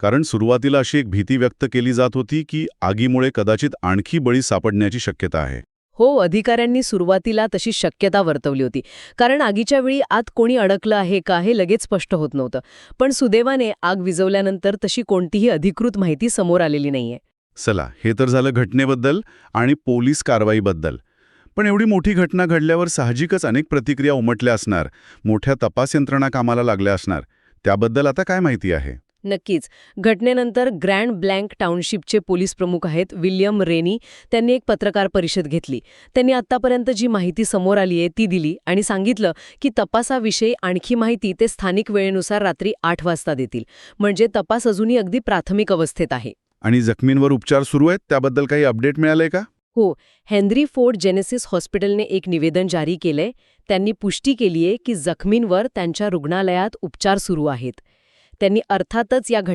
कारण सुरुवातीला अशी एक भीती व्यक्त केली जात होती की आगीमुळे कदाचित आणखी बळी सापडण्याची शक्यता आहे. हो अधिकाऱ्यांनी सुरुवातीला तशी शक्यता वर्तवली होती. कारण आगीच्या वेळी आत कोणी अडकलं आहे का हे लगेच स्पष्ट होत नव्हतं. पण सुदैवाने आग विझवल्यानंतर तशी कोणतीही अधिकृत माहिती समोर आलेली नाहीये. चला हे तर झालं घटनेबद्दल आणि पोलीस कारवाईबद्दल. पण एवढी मोठी घटना घडल्यावर साहजिकच अनेक प्रतिक्रिया उमटल्या असणार मोठ्या तपास यंत्रणा कामाला लागल्या असणार. त्याबद्दल आता काय माहिती आहे? नक्कीच. घटनेनंतर ग्रँड ब्लँक टाउनशिपचे पोलीस प्रमुख आहेत विल्यम रेनी. त्यांनी एक पत्रकार परिषद घेतली. त्यांनी आतापर्यंत जी माहिती समोर आली आहे ती दिली आणि सांगितलं की तपासाविषयी आणखी माहिती ते स्थानिक वेळेनुसार रात्री आठ वाजता देतील. म्हणजे तपास अजूनही अगदी प्राथमिक अवस्थेत आहे. आणि जखमींवर उपचार सुरू आहेत? त्याबद्दल काही अपडेट मिळालंय का? हो. हेनरी फोर्ड जेनेसिस हॉस्पिटलने एक निवेदन जारी केलंय. त्यांनी पुष्टी केलीये की जखमींवर त्यांच्या रुग्णालयात उपचार सुरू आहेत. त्यांनी अर्थातच या घट